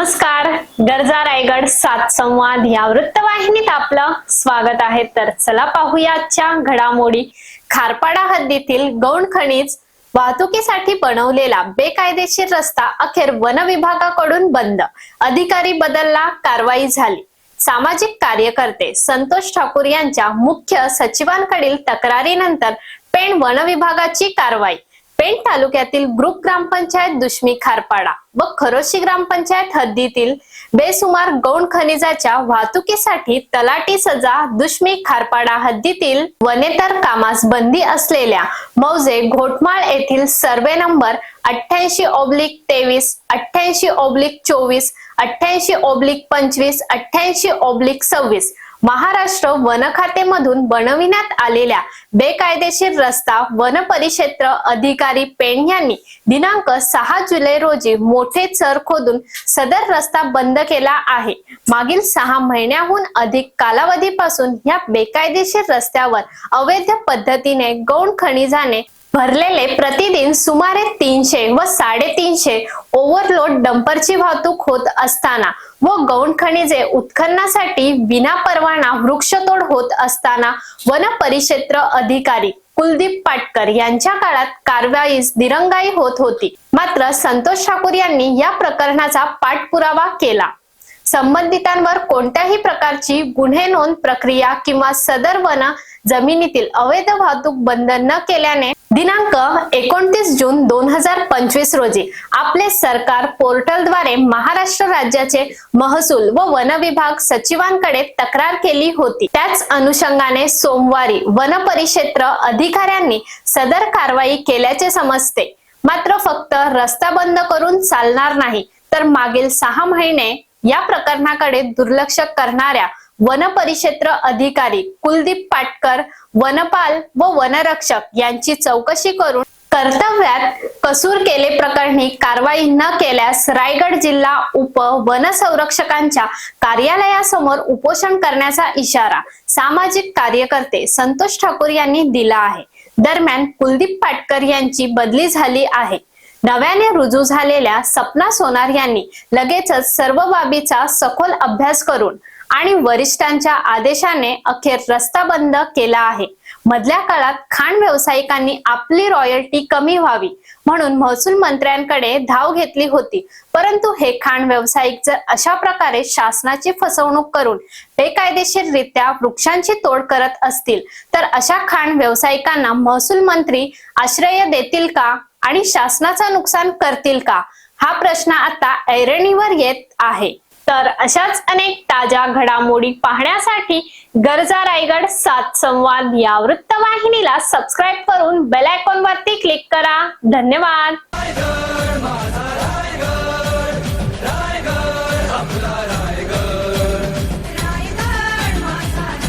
नमस्कार गरजा रायगड सात संवाद या वृत्तवाहिनीत आपलं स्वागत आहे. तर चला पाहूया आजच्या घडामोडी. खारपाडा हद्दीतील गौण खनिज वाहतुकीसाठी बनवलेला बेकायदेशीर रस्ता अखेर वन विभागाकडून बंद. अधिकारी बदलला कारवाई झाली. सामाजिक कार्यकर्ते संतोष ठाकूर यांच्या मुख्य सचिवांकडील तक्रारीनंतर पेण वन विभागाची कारवाई. पेण तालुक्यातील ग्रुप ग्रामपंचायत दुश्मी खारपाडा व खरोशी ग्रामपंचायत हद्दीतील बेसुमार गौण खनिजाच्या वाहतुकीसाठी तलाटी सजा दुश्मी खारपाडा हद्दीतील वनेतर कामास बंदी असलेल्या मौजे घोटमाळ येथील सर्वे नंबर अठ्ठ्याऐंशी ओब्लिक तेवीस अठ्ठ्याऐंशी ओब्लिक चोवीस अठ्ठ्याऐंशी ओब्लिक पंचवीस अठ्ठ्याऐंशी ओब्लिक सव्वीस महाराष्ट्र वन खातेमधून बनविण्यात आलेल्या बेकायदेशीर रस्ता वन परिक्षेत्र अधिकारी पेण यांनी दिनांक सहा जुलै रोजी मोठे चर खोदून सदर रस्ता बंद केला आहे. मागील सहा महिन्याहून अधिक कालावधीपासून या बेकायदेशीर रस्त्यावर अवैध पद्धतीने गौण खनिजाने भरलेले प्रतिदिन सुमारे तीनशे व साडेतीनशे ओव्हरलोड डंपरची वाहतूक होत असताना व गौण खनिजे उत्खननासाठी विना परवाना वृक्षतोड होत असताना वन परिक्षेत्र अधिकारी कुलदीप पाटकर यांच्या काळात कारवाईस दिरंगाई होत होती. मात्र संतोष ठाकूर यांनी या प्रकरणाचा पाठपुरावा केला. संबंधितांवर कोणत्याही प्रकारची गुन्हे नोंद प्रक्रिया किंवा सदर वन जमिनीतील अवैध वाहतूक बंद न केल्याने दिनांक एकोणतीस जून दोन हजार पंचवीस रोजी आपले सरकार पोर्टलद्वारे महाराष्ट्र राज्याचे महसूल व वन विभाग सचिवांकडे तक्रार केली होती. त्याच अनुषंगाने सोमवारी वन परिक्षेत्र अधिकाऱ्यांनी सदर कारवाई केल्याचे समजते. मात्र फक्त रस्ता बंद करून चालणार नाही तर मागील सहा महिने या प्रकरणाकडे दुर्लक्ष करणाऱ्या वन परिक्षेत्र अधिकारी कुलदीप पाटकर वनपाल व वनरक्षक यांची चौकशी करून कर्तव्यात कसूर केले प्रकरणी कारवाई न केल्यास रायगड जिल्हा उप वन संरक्षकांच्या कार्यालयासमोर उपोषण करण्याचा इशारा सामाजिक कार्यकर्ते संतोष ठाकूर यांनी दिला आहे. दरम्यान कुलदीप पाटकर यांची बदली झाली आहे. नव्याने रुजू झालेल्या सपना सोनार यांनी लगेचच सर्व बाबीचा सखोल अभ्यास करून आणि वरिष्ठांच्या आदेशाने अखेर रस्ता बंद केला आहे. मधल्या काळात खाण व्यावसायिकांनी आपली रॉयल्टी कमी व्हावी म्हणून महसूल मंत्र्यांकडे धाव घेतली होती. परंतु हे खाण व्यावसायिक जर अशा प्रकारे शासनाची फसवणूक करून बेकायदेशीररित्या वृक्षांची तोड करत असतील तर अशा खाण व्यावसायिकांना महसूल मंत्री आश्रय देतील का? आणि शासनाचं नुकसान करतील का? हा प्रश्न आता ऐरणीवर येत आहे. तर अशाच अनेक ताज्या घडामोडी पाहण्यासाठी गरजा रायगड सात संवाद या वृत्तवाहिनीला सबस्क्राईब करून बेल आयकॉन वरती क्लिक करा. धन्यवाद.